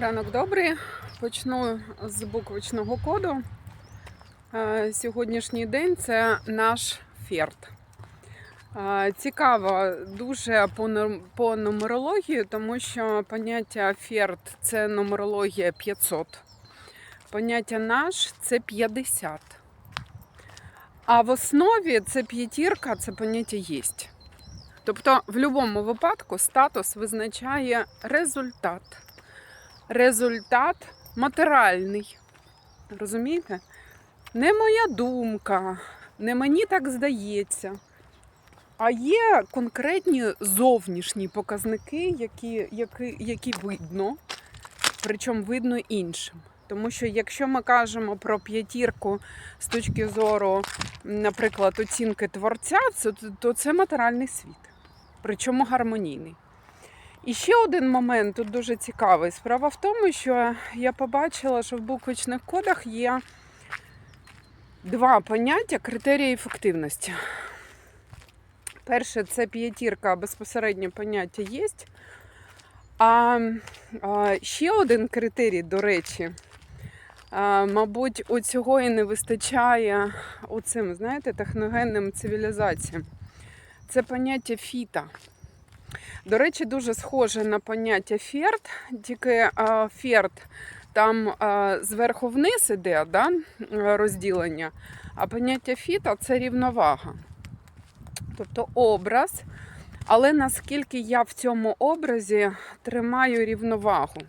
Ранок добрий. Почну з буквочного коду. Е, Сьогоднішній день це наш ферт. Цікаво дуже по нумерології, тому що поняття ферт це нумерологія 500, поняття наш це 50. А в основі це п'ятірка, це поняття єсть. Тобто, в будь-якому випадку статус визначає результат результат матеріальний. Розумієте? Не моя думка, не мені так здається. А є конкретні зовнішні показники, які, які, які видно, причому видно іншим. Тому що якщо ми кажемо про п'ятірку з точки зору, наприклад, оцінки творця, то це матеріальний світ, причому гармонійний. І ще один момент тут дуже цікавий. Справа в тому, що я побачила, що в буквочних кодах є два поняття критерії ефективності. Перше, це п'ятірка, безпосередньо поняття є. А ще один критерій, до речі, мабуть, у цього і не вистачає оцим, знаєте, техногенним цивілізаціям. Це поняття фіта. До речі, дуже схоже на поняття ферт, тільки ферт там зверху вниз іде да, розділення, а поняття фіта це рівновага. Тобто образ, але наскільки я в цьому образі тримаю рівновагу,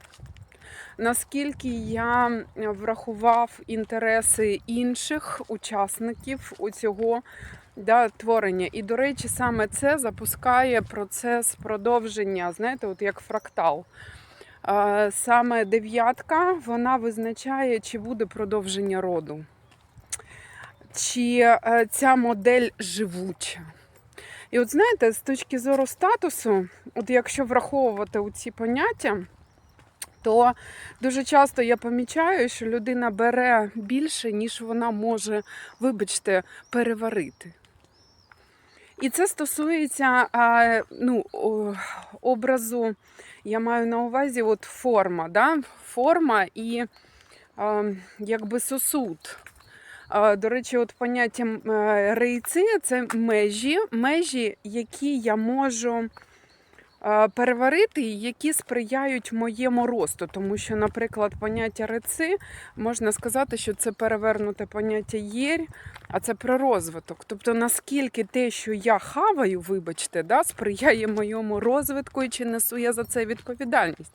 наскільки я врахував інтереси інших учасників у цього да, творення. І, до речі, саме це запускає процес продовження, знаєте, от як фрактал. Саме дев'ятка вона визначає, чи буде продовження роду, чи е, ця модель живуча. І от знаєте, з точки зору статусу, от якщо враховувати ці поняття, то дуже часто я помічаю, що людина бере більше, ніж вона може, вибачте, переварити. І це стосується ну, образу, я маю на увазі от форма, да? форма і якби сосуд. До речі, от поняття е, рейци це межі, межі, які я можу переварити, які сприяють моєму росту. Тому що, наприклад, поняття реци можна сказати, що це перевернуте поняття єрь, а це про розвиток. Тобто, наскільки те, що я хаваю, вибачте, да, сприяє моєму розвитку і чи несу я за це відповідальність.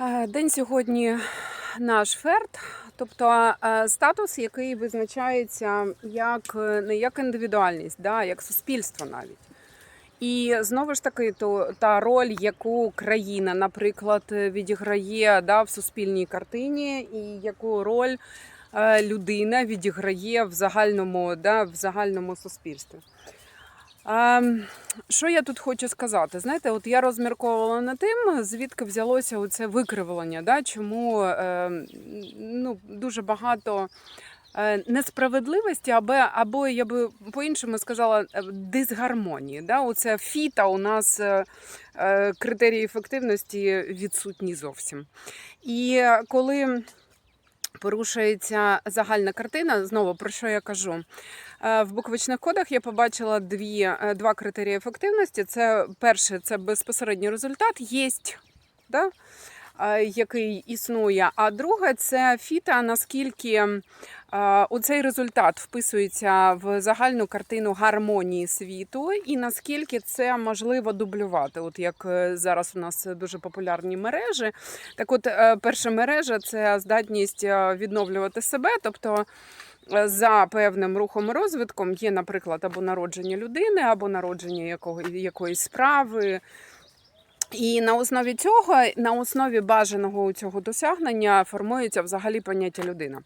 Е, День сьогодні наш ферт, тобто е, статус, який визначається як е, не як індивідуальність, да, як суспільство навіть. І знову ж таки, то та роль, яку країна, наприклад, відіграє да, в суспільній картині, і яку роль е, людина відіграє в загальному, да, в загальному суспільстві. Ем, Що я тут хочу сказати? Знаєте, от я розмірковувала над тим, звідки взялося оце викривлення, да? чому ем, ну, дуже багато е, несправедливості, або, або я би по-іншому сказала, е, дисгармонії. Да? Оце фіта у нас е, е, критерії ефективності відсутні зовсім. І е, коли порушується загальна картина, знову про що я кажу? Е, В буквочних кодах я побачила дві, е, два критерії ефективності. Це перше, це безпосередній результат, єсть, да? е, який існує. А друге це фіта, наскільки е, у цей результат вписується в загальну картину гармонії світу, і наскільки це можливо дублювати. От як е, зараз у нас дуже популярні мережі. Так, от е, перша мережа це здатність е, відновлювати себе, тобто. За певним рухом розвитком є, наприклад, або народження людини, або народження якого, якоїсь справи. І на основі цього, на основі бажаного цього досягнення формується взагалі поняття людина.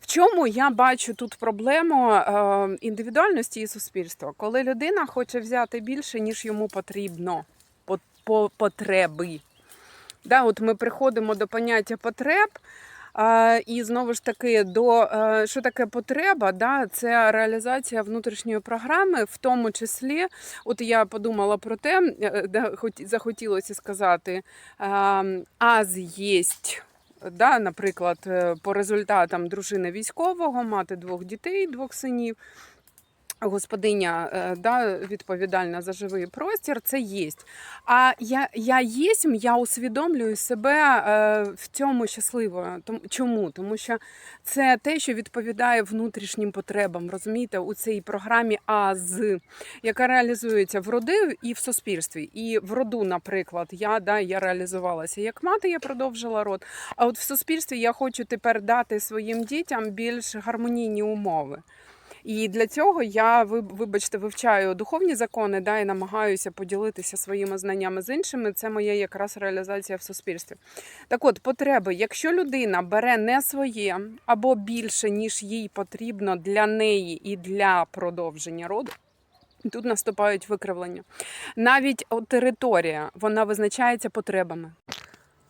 В чому я бачу тут проблему е, індивідуальності і суспільства, коли людина хоче взяти більше, ніж йому потрібно, по, по потреби. Да, от ми приходимо до поняття потреб, і знову ж таки, до е, що таке потреба? Да? Це реалізація внутрішньої програми, в тому числі, от я подумала про те, де да, хоч- захотілося сказати, ем, аз єсть. Да, наприклад, е, по результатам дружини військового, мати двох дітей, двох синів, господиня е, да, відповідальна за живий простір, це єсть. А я, я єсмь, я усвідомлюю себе е, в цьому щасливою. Тому, чому? Тому що це те, що відповідає внутрішнім потребам, розумієте, у цій програмі АЗ, яка реалізується в роди і в суспільстві. І в роду, наприклад, я, да, я реалізувалася як мати, я продовжила род. А от в суспільстві я хочу тепер дати своїм дітям більш гармонійні умови. І для цього я ви- вибачте, вивчаю духовні закони, да, і намагаюся поділитися своїми знаннями з іншими. Це моя якраз реалізація в суспільстві. Так от, потреби, якщо людина бере не своє або більше, ніж їй потрібно для неї і для продовження роду. Тут наступають викривлення. Навіть територія вона визначається потребами.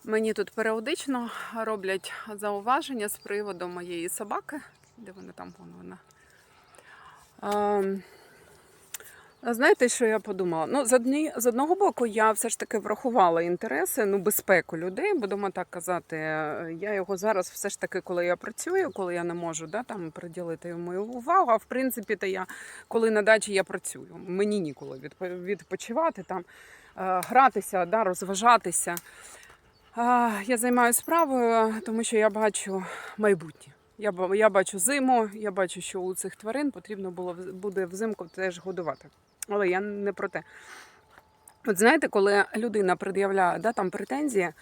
Мені тут періодично роблять зауваження з приводу моєї собаки. Де вона там вон вона? Знаєте, що я подумала? Ну, з, одні, з одного боку, я все ж таки врахувала інтереси, ну, безпеку людей, будемо так казати. Е, Я його зараз все ж таки, коли я працюю, коли я не можу да, там, приділити йому увагу. А в принципі, то я, коли на дачі я працюю, мені ніколи відпо- відпочивати, там, е, гратися, да, розважатися. Я займаюся справою, тому що я бачу майбутнє. Я, я бачу зиму, я бачу, що у цих тварин потрібно було буде взимку теж годувати. Але я не про те. От знаєте, коли людина пред'являє да, там претензії,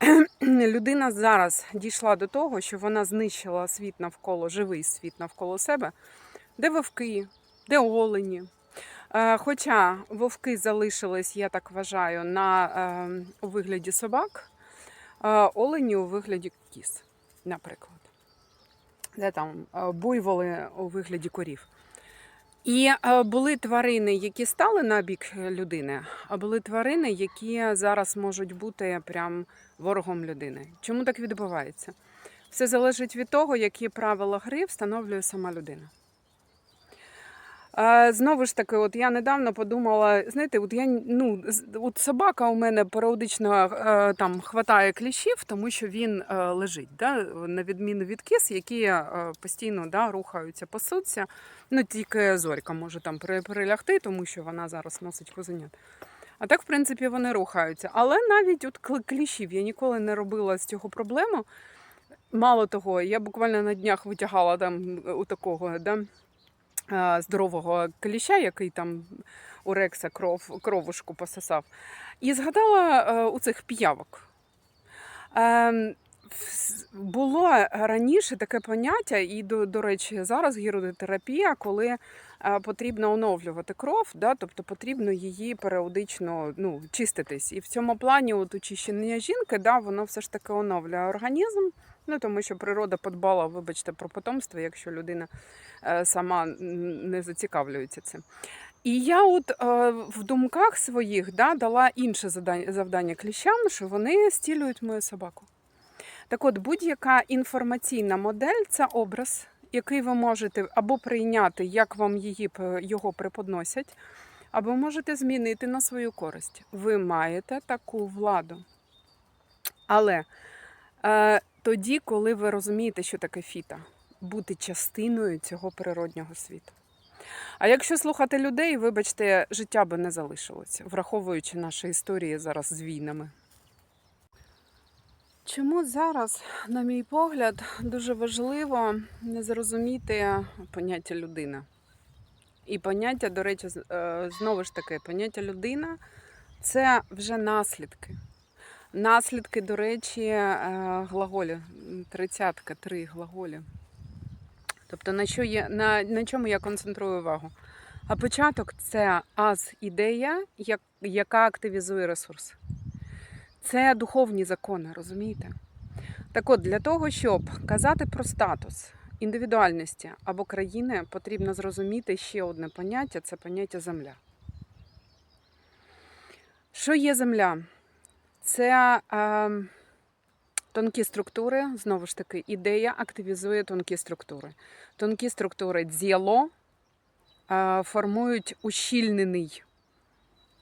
людина зараз дійшла до того, що вона знищила світ навколо, живий світ навколо себе, де вовки, де олені. Е, Хоча вовки залишились, я так вважаю, на, е, у вигляді собак, е, олені у вигляді кіз, наприклад. Де там е, буйволи у вигляді корів. І е, були тварини, які стали на бік людини, а були тварини, які зараз можуть бути прям ворогом людини. Чому так відбувається? Все залежить від того, які правила гри встановлює сама людина. Знову ж таки, от я недавно подумала, знаєте, от я ну, от собака у мене періодично е, там хватає кліщів, тому що він е, лежить, да? на відміну від кіз, які е, постійно да, рухаються, пасуться. Ну, тільки зорька може там прилягти, тому що вона зараз носить козенят. А так, в принципі, вони рухаються. Але навіть от кліщів я ніколи не робила з цього проблему. Мало того, я буквально на днях витягала там у такого да, здорового кліща, який там у Рекса кров, кровушку пососав. І згадала е, у цих піявок. Ем, Було раніше таке поняття, і, до, до речі, зараз гіродотерапія, коли е, потрібно оновлювати кров, да, тобто потрібно її періодично ну, чиститись. І в цьому плані от очищення жінки, да, воно все ж таки оновлює організм. Ну, тому що природа подбала, вибачте, про потомство, якщо людина е, сама не зацікавлюється цим. І я от е, в думках своїх да, дала інше завдання, завдання кліщам, що вони стілюють мою собаку. Так от, будь-яка інформаційна модель це образ, який ви можете або прийняти, як вам її, його преподносять, або можете змінити на свою користь. Ви маєте таку владу. Але е, тоді, коли ви розумієте, що таке фіта, бути частиною цього природнього світу. А якщо слухати людей, вибачте, життя би не залишилося, враховуючи наші історії зараз з війнами. Чому зараз, на мій погляд, дуже важливо не зрозуміти поняття людина? І поняття, до речі, е, знову ж таки, поняття людина це вже наслідки. Наслідки, до речі, е, глаголі, тридцятка, три глаголі. Тобто на, що є, на, на чому я концентрую увагу? А початок це аз ідея, як, яка активізує ресурс. Це духовні закони, розумієте? Так от, для того, щоб казати про статус індивідуальності або країни, потрібно зрозуміти ще одне поняття це поняття земля. Що є земля? Це е, Тонкі структури, знову ж таки, ідея активізує тонкі структури. Тонкі структури дзєло е, формують ущільнений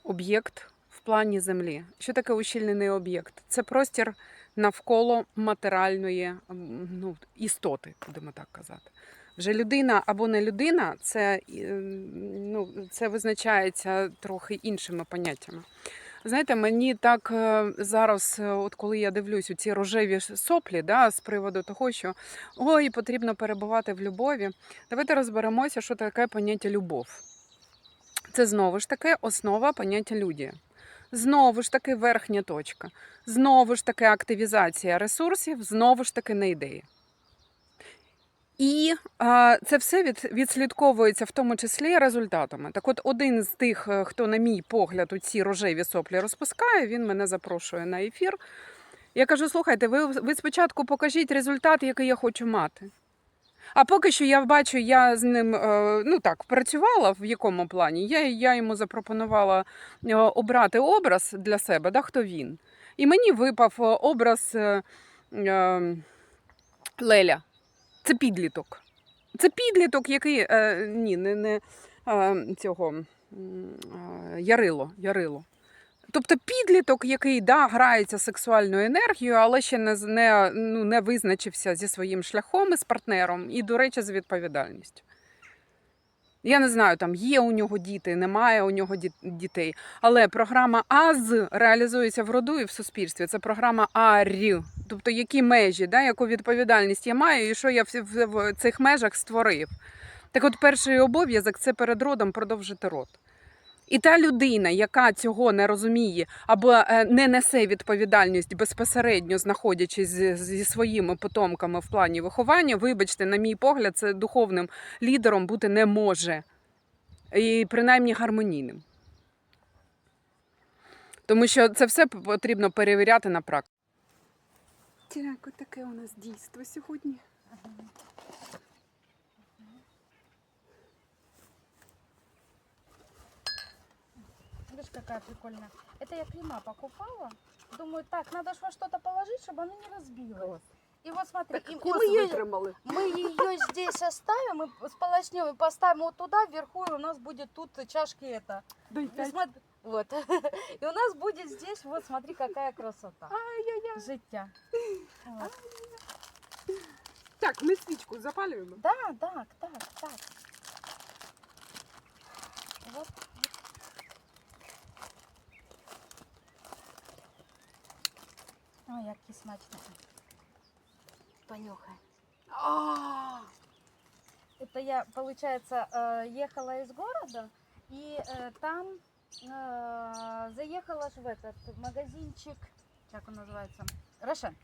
об'єкт в плані Землі. Що таке ущільнений об'єкт? Це простір навколо матеріальної ну, істоти, будемо так казати. Вже людина або не людина, це, ну, це визначається трохи іншими поняттями. Знаєте, мені так е, зараз, е, от коли я дивлюсь у ці рожеві соплі, да, з приводу того, що ой, потрібно перебувати в любові. Давайте розберемося, що таке поняття любов. Це знову ж таки основа поняття людія. Знову ж таки верхня точка. Знову ж таки активізація ресурсів, знову ж таки не ідеї. І а, це все від, відслідковується в тому числі результатами. Так от, один з тих, е, хто, на мій погляд, у ці рожеві соплі розпускає, він мене запрошує на ефір. Я кажу: слухайте, ви, ви спочатку покажіть результат, який я хочу мати. А поки що я бачу, я з ним е, ну так працювала в якому плані. Я, я йому запропонувала е, обрати образ для себе, да, хто він. І мені випав образ е, е, Леля. Це підліток. Це підліток, який е, ні, не, не е, цього е, Ярило. Ярило. Тобто підліток, який да, грається сексуальною енергією, але ще не, не, ну, не визначився зі своїм шляхом і з партнером, і, до речі, з відповідальністю. Я не знаю, там є у нього діти, немає у нього дітей. Але програма АЗ реалізується в роду і в суспільстві. Це програма АРІ. Тобто, які межі, да, яку відповідальність я маю, і що я в цих межах створив. Так от, перший обов'язок це перед родом продовжити род. І та людина, яка цього не розуміє або е, не несе відповідальність безпосередньо знаходячись зі, своїми потомками в плані виховання, вибачте, на мій погляд, це духовним лідером бути не може. І принаймні гармонійним. Тому що це все потрібно перевіряти на практиці. Так, таке у нас дійство сьогодні. Какая прикольная. Это я крема покупала. Думаю, так, надо же во что-то положить, чтобы она не разбилась. И вот смотри, и- и мы, ее, мы ее здесь оставим, и сполоснем, и поставим вот туда, вверху, и у нас будет тут чашки это. И смотри- вот. И у нас будет здесь, вот смотри, какая красота. Ай-яй-яй. Життя. Вот. Так, ми свічку запалюємо. Да, так, так, так. Вот. Ну, Ой, какие смачно. Понюхай. О! Это я, получается, э, ехала из города, и э, там э, заехала в этот магазинчик, как он называется, Рошен.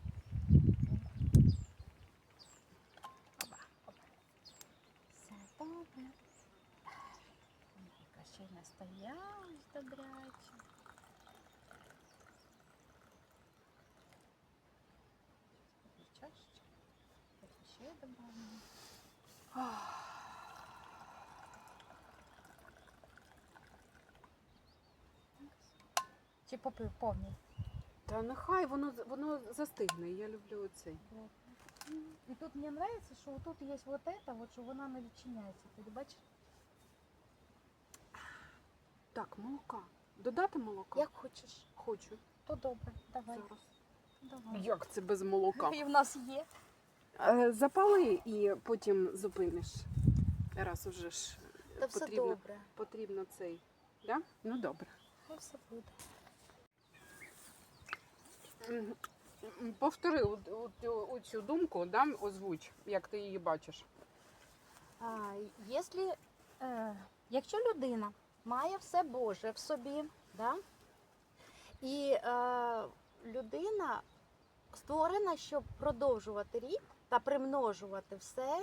Кощей настоял. Ще добавимо. Чи попив повний? Та нехай воно, воно застигне. Я люблю оцей. І тут мені подобається, що тут є вот это, вот, що вона не відчиняється. Ти бачиш? Так, молока. Додати молока? Як хочеш, Хочу. то добре. Давай. Зараз. Давай. Як це без молока? І в нас є. Е, Запали і потім зупиниш. Раз уже ж Та все потрібно, добре. потрібно цей. Да? Ну добре. Хай все буде. Повтори цю думку, да? озвуч, як ти її бачиш. А, якщо, е, якщо людина має все Боже в собі, да? і е, людина створена, щоб продовжувати рід та примножувати все,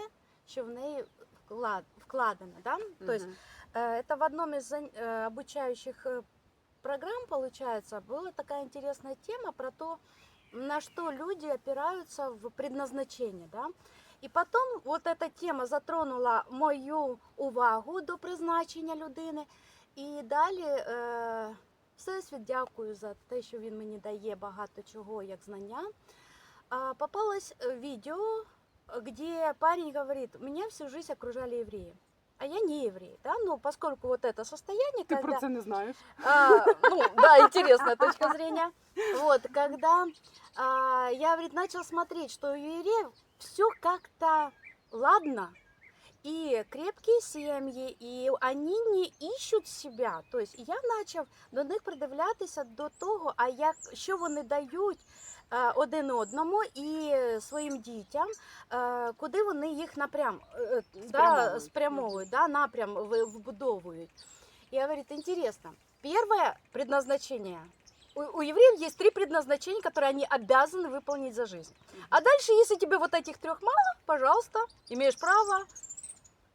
що в неї вклад, вкладено. Да? Тобто, Мгм. Э, Это в одном из зан- э, обучающих э, программ, получается, была такая интересная тема про то, на что люди опираются в предназначении. Да? І потім вот эта тема затронула мою увагу до призначення людини. І далі е, Всесвіт дякую за те, що він мені дає багато чого як знання. А, попалось э, видео, где парень говорит, меня всю жизнь окружали евреи. А я не еврей, да, ну, поскольку вот это состояние, Ти когда... про не знаєш? А, ну, да, интересная точка зрения. Вот, когда а, я, говорит, начал смотреть, что у евреев все как-то ладно, и крепкие семьи, і вони не ищуть себя. Тобто я почав до них придивлятися до того, а як що вони дають е, один одному і своїм дітям, е, куди вони їх напрям е, да, Спрямовують. спрямовують, да, напрям ви- вбудовують. И говорит, интересно, первое предназначение. У, у евреев есть три предназначения, которые они обязаны выполнить за жизнь. А дальше, если тебе вот этих трех мало, пожалуйста, имеешь право,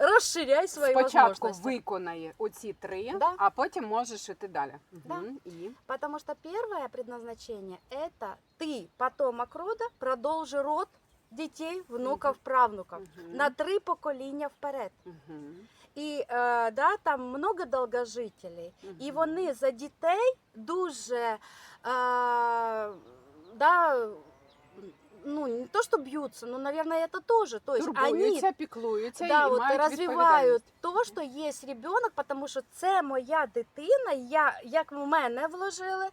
расширяй свои Спочатку возможности. виконай оці три, Да. а потім можеш іти далі. Да. Мгм. І Потому что первое предназначение – это ты, потомок рода, продолжи род детей, внуков, правнуков. Мгм. На три покоління вперед. Мгм. І е, да, там много довгожителей. І Мгм. вони за дітей дуже е, да, ну, не то, что бьются, но, наверное, это тоже. То есть они турбуються, піклуються да, і от, мають розвивають відповідальність. то, що є ребенок, тому що це моя дитина, я, як в мене вложили,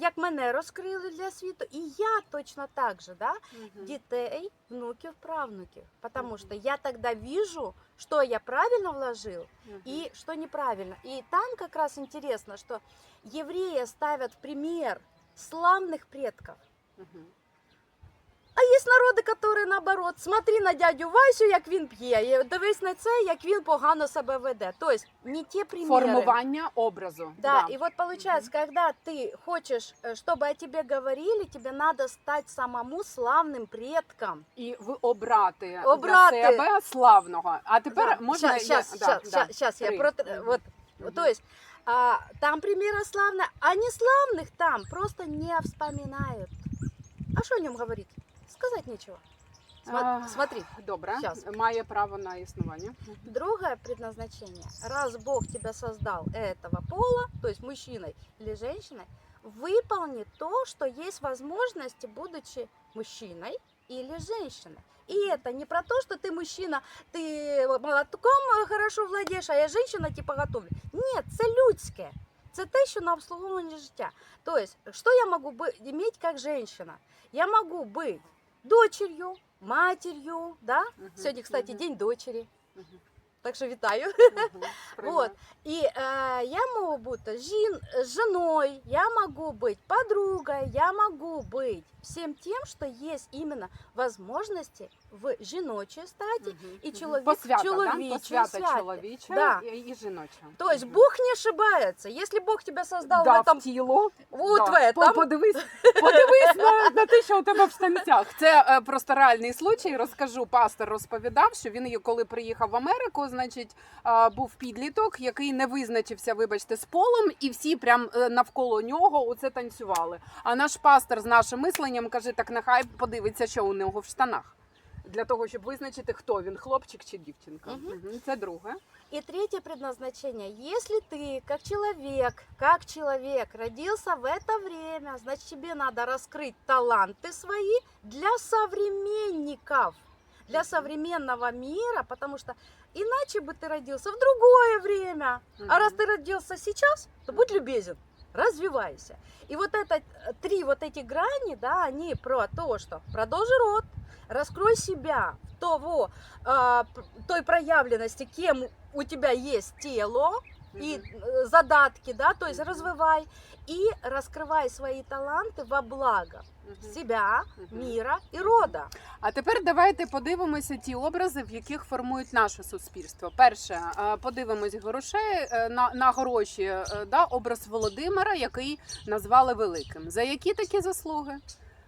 як мене розкрили для світу, і я точно так же, да, Мгм. детей, внуків, правнуків. Потому что я тогда вижу, что я правильно вложил, Мгм. и что неправильно. И там как раз интересно, что евреи ставят в пример славных предков. Мгм. А є народи, які наоборот, смотри на дядю Васю, як він п'є, і дивись на це, як він погано себе веде. Тобто не ті приміри. Формування образу. Да, и вот получается, когда ты хочешь, э, чтобы о тебе говорили, тебе надо стать самому славным предком. І ви обрати, Обрати. для себе славного. А тепер Да, можна щас, щас, я... щас, да, да. щас, щас, я Три. про Мгм. вот, Мгм. то есть а, там примеры славные, а не славных там просто не вспоминают. А что о нем говорить? Сказать нечего. Сма- А, Смотри, Добре, Щас. має право на існування. другое предназначение. Раз Бог тебя создал этого пола, то есть мужчиной или женщиной, выполни то, что есть возможности, будучи мужчиной или женщиной. И это не про то, что ты мужчина, ты молотком э, хорошо владієш, а я женщина, типа готовлю. Ні, це людське. Це те, що на обслуговування життя. Тобто, що я можу би- иметь как женщина? Я могу быть дочерью, матерью, да? Мгм, Сегодня, кстати, мгм, день дочери. мгм, Так що вітаю. Приймаю. Вот. И э, я могу быть жен, женой, я могу быть подругой, я могу быть всем тем, что есть именно возможности в жіночій статі. І мгм. чоловік- Посвята, чоловіче да? Посвята чоловіча Да. і, і жіноча. То есть Мгм. Бог не ошибается. Если Бог тебя создал да, в этом, в тіло. вот Да. в этом, Подивись, подивись на, на те, що у тебе в штанцях. Це е, просто реальний случай. Розкажу, пастор розповідав, що він, коли приїхав в Америку, значить, е, був підліток, який не визначився, вибачте, з полом, і всі прям е, навколо нього оце танцювали. А наш пастор з нашим мисленням каже: так нехай подивиться, що у нього в штанах. Для того, щоб визначити, хто він, хлопчик чи дівчинка. Мгм. Мгм. Це друге. И третье предназначение. Если ты, как человек, как человек, родился в это время, значит, тебе надо раскрыть таланты свои для современников, для современного мира, потому что иначе бы ты родился в другое время. А раз ты родился сейчас, то будь любезен, развивайся. И вот это э, три вот эти грани, да, они про то, что продолжи род, раскрой себя в того, а, п- той проявленности, кем у тебя есть тело и Мгм. э, задатки, да, то есть Мгм. развивай и раскрывай свои таланты во благо Мгм. себя, Мгм. мира и рода. А тепер давайте подивимося ті образи, в яких формують наше суспільство. Перше, е, подивимось грошей е, на, на гроші. е, Да, образ Володимира, який назвали великим. За які такі заслуги?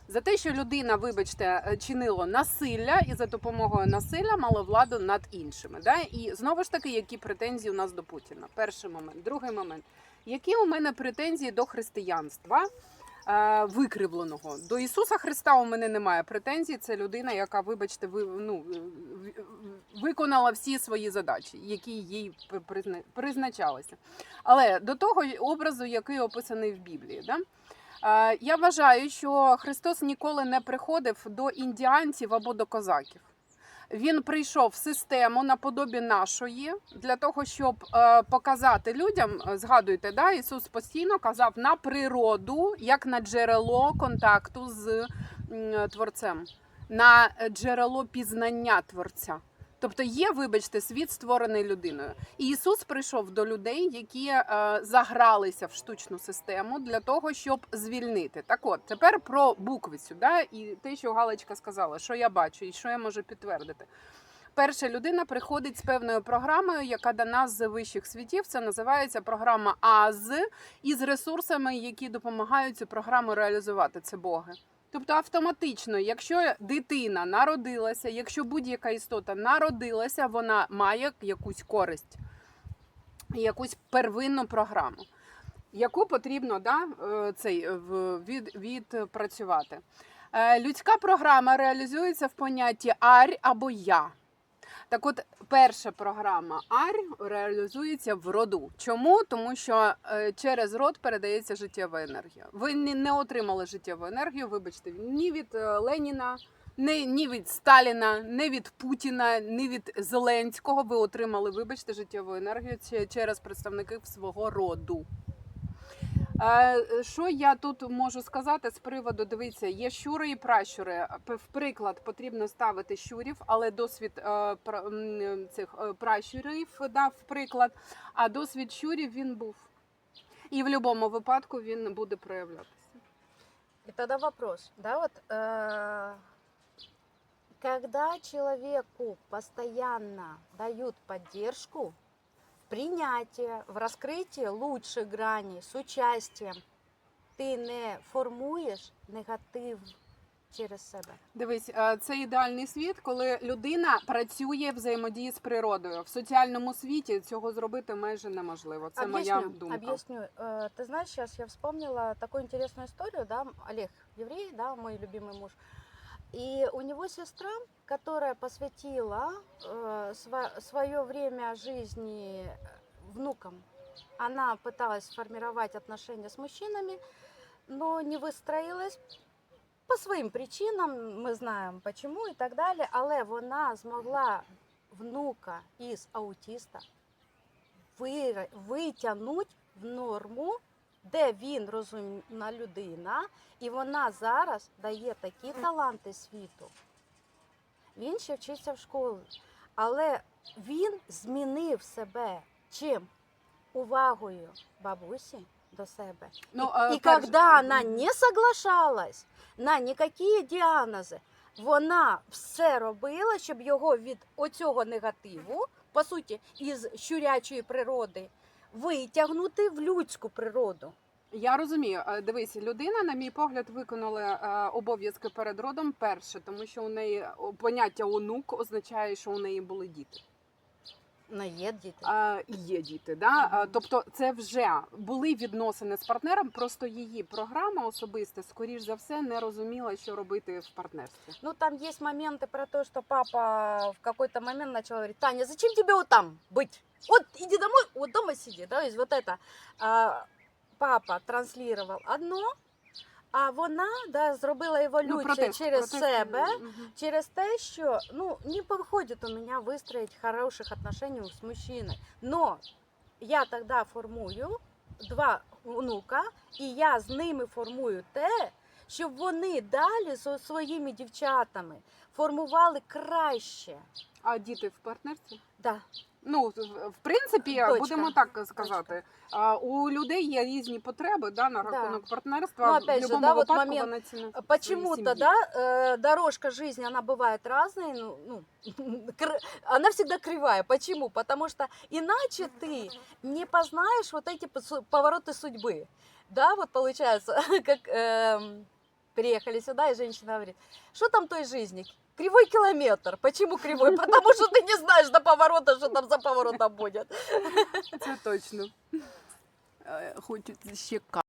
За те, що людина, вибачте, е, чинила насилля і за допомогою насилля мала владу над іншими. Да? І знову ж таки, які претензії у нас до Путіна? Перший момент, другий момент. Які у мене претензії до християнства? е, викривленого. До Ісуса Христа у мене немає претензій. Це людина, яка, вибачте, ви, ну, в- виконала всі свої задачі, які їй призначалися. Але до того образу, який описаний в Біблії. Да? Е, Я вважаю, що Христос ніколи не приходив до індіанців або до козаків. Він прийшов в систему наподобі нашої для того, щоб е, показати людям. е, Згадуйте, да, Ісус постійно казав на природу, як на джерело контакту з Творцем, на джерело пізнання Творця. Тобто є, вибачте, світ створений людиною. І Ісус прийшов до людей, які е, загралися в штучну систему для того, щоб звільнити. Так от, тепер про буквицю, да, і те, що Галочка сказала, що я бачу і що я можу підтвердити. Перша людина приходить з певною програмою, яка дана з вищих світів. Це називається програма АЗ із ресурсами, які допомагають цю програму реалізувати. Це Боги. Тобто автоматично, якщо дитина народилася, якщо будь-яка істота народилася, вона має якусь користь, якусь первинну програму, яку потрібно да, е, цей, в- від, відпрацювати. Е, Людська програма реалізується в понятті арь або я. Так от, перша програма арь реалізується в роду. Чому? Тому що е, через род передається життєва енергія. Ви не, не отримали життєву енергію, вибачте, ні від е, Леніна, ні, ні від Сталіна, ні від Путіна, ні від Зеленського. Ви отримали, вибачте, життєву енергію через представників свого роду. Е, Що я тут можу сказати з приводу? Дивіться, є щури і пращури. В приклад потрібно ставити щурів, але досвід е, цих е, пращурів дав приклад, а досвід щурів він був. І в будь-якому випадку він буде проявлятися. И тогда вопрос, да, вот, э, когда человеку постоянно дают поддержку в принятии, в раскрытии лучших граней с участием, ти не формуєш негатив через себе. Дивись, е, це ідеальний світ, коли людина працює взаємодії з природою. В соціальному світі цього зробити майже неможливо. Це моя думка. Объясню. Э, Ты знаешь, сейчас я вспомнила такую интересную историю, да, Олег, еврей, да, мой любимый муж. И у него сестра, которая посвятила э, свое время жизни внукам. Она пыталась сформировать отношения с мужчинами, но не выстроилась по своїм причинам, ми знаємо почему і так далі, але вона змогла внука із аутіста вира- витягнути в норму, де він розумна людина, і вона зараз дає такі таланти світу. Він ще вчиться в школі, але він змінив себе чим? Увагою бабусі до себе. Ну, и и перш- когда она не соглашалась на никакі діагнози, вона все робила, щоб його від оцього негативу, по суті, із щурячої природи, витягнути в людську природу. Я розумію. Е, Дивись, людина, на мій погляд, виконала е, обов'язки перед родом перше, тому що у неї поняття онук означає, що у неї були діти. Ну, є діти. Е, і є діти. Да? Е, Тобто, це вже були відносини з партнером. Просто її програма особиста, скоріш за все, не розуміла, що робити в партнерстві. Ну, там есть моменты про то, что папа в какой-то момент начал говорить, Таня, зачем тебе вот там быть? Вот иди домой, вот дома сиди. Да? То есть вот это а, папа транслировал одно, а вона да, зробила еволюцію Ну, протест, через протест, себе, мгм. через те, що ну, не виходить у мене вистроїть хороших отношений з мужчиною. Но я тоді формую два внука, і я з ними формую те, щоб вони далі зі своїми дівчатами формували краще. А діти в партнерстві? Так. Да. Ну, в в принципі, Дочка. будемо так сказати. А, у людей є різні потреби да, на Да. рахунок партнерства. Ну, в опять же, будь-якому да, вот випадку момент, вона цінує свої Почему-то, сім'ї. да, э, дорожка жизни, она бывает разной, ну, ну, кр- она всегда кривая. Почему? Потому что иначе ты не познаешь вот эти посу- повороты судьбы. Да, вот получается, как эм, приехали сюда, и женщина говорит, что там той жизни? Кривой километр. Почему кривой? Потому что ты не знаешь до поворота, что там за поворотом будет. Це точно. Е, щека. ще